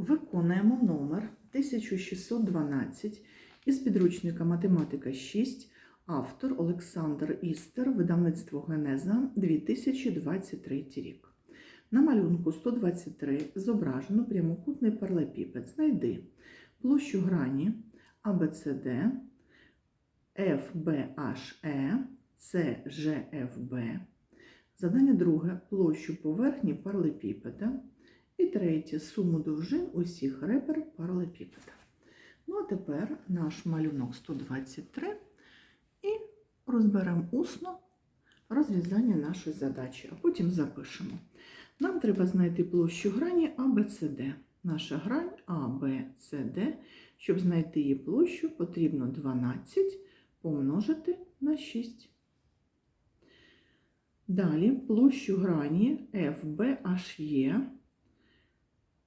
Виконуємо номер 1612 із підручника Математика 6, автор Олександр Істер, видавництво Генеза 2023 рік. На малюнку 123 зображено прямокутний паралепіпед. Знайди площу грані ABCD, FBHE, CGFB. Задання друге площу поверхні паралепіпеда. І третє суму довжин усіх ребер паралепіпеда. Ну, а тепер наш малюнок 123 і розберемо усно розв'язання нашої задачі, а потім запишемо. Нам треба знайти площу грані ABCD. Наша грань ABCD. Щоб знайти її площу, потрібно 12 помножити на 6. Далі площу грані FBHE.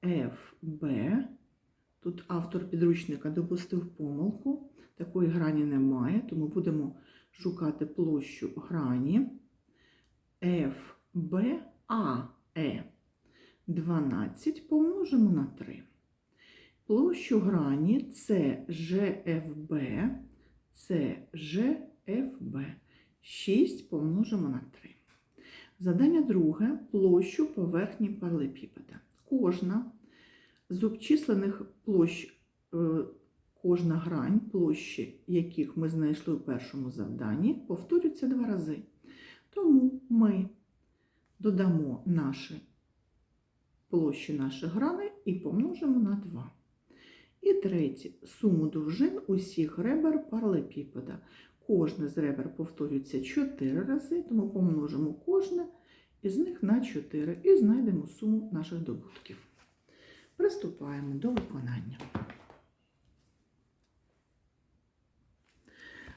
FB. Тут автор підручника допустив помилку. Такої грані немає, тому будемо шукати площу грані FBAE. 12 помножимо на 3. Площу грані CGFB. CGFB. 6 помножимо на 3. Задання друге площу поверхні паралепіпеда. Кожна з обчислених площ, е, кожна грань, площі, яких ми знайшли у першому завданні, повторюється два рази. Тому ми додамо наші площі наших граней і помножимо на 2. І третє суму довжин усіх ребер паралепіпеда. Кожне з ребер повторюється 4 рази, тому помножимо кожне із них на 4 і знайдемо суму наших добутків. Приступаємо до виконання.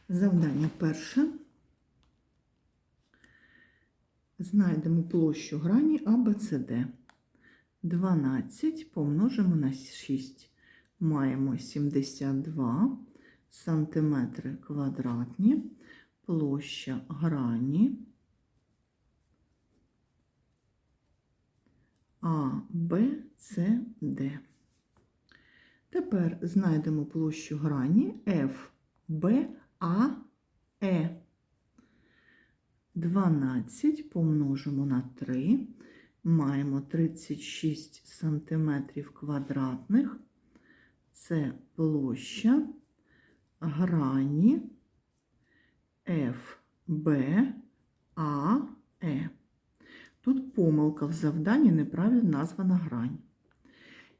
Завдання перше. Знайдемо площу грані ABCD. 12 помножимо на 6. Маємо 72 сантиметри квадратні. Площа грані А, Б, С, Д. Тепер знайдемо площу грані F, B, A, E. 12 помножимо на 3. Маємо 36 сантиметрів квадратних. Це площа грані F, B, A, E. Тут помилка в завданні неправильно названа грань.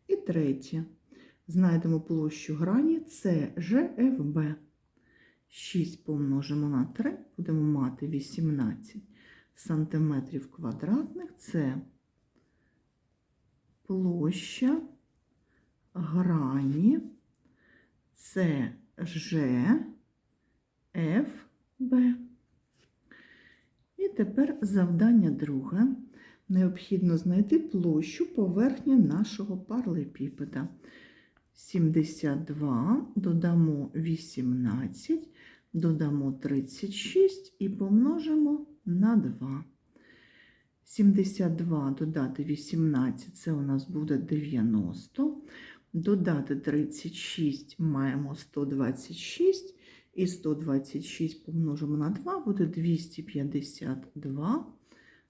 І третє. Знайдемо площу грані CGFB. 6 помножимо на 3, будемо мати 18 сантиметрів квадратних. Це площа грані CGFB. Тепер завдання друге. Необхідно знайти площу поверхні нашого паралепіпеда. 72, додамо 18, додамо 36 і помножимо на 2. 72 додати 18 це у нас буде 90. Додати 36 маємо 126. І 126 помножимо на 2 буде 252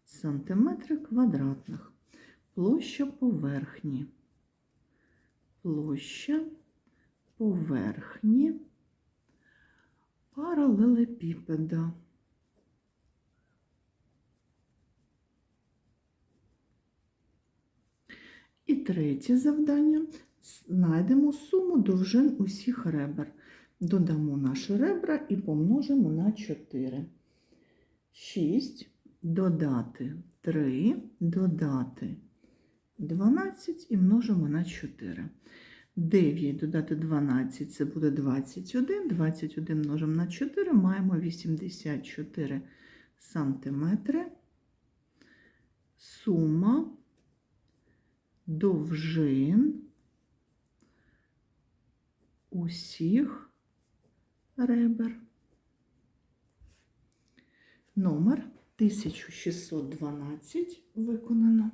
сантиметри квадратних. Площа поверхні. Площа поверхні паралелепіпеда. І третє завдання. Знайдемо суму довжин усіх ребер. Додамо наші ребра і помножимо на 4. 6 додати 3, додати 12 і множимо на 4. 9 додати 12 це буде 21. 21 множимо на 4, маємо 84 сантиметри. Сума довжин усіх ребер. Номер 1612 виконано.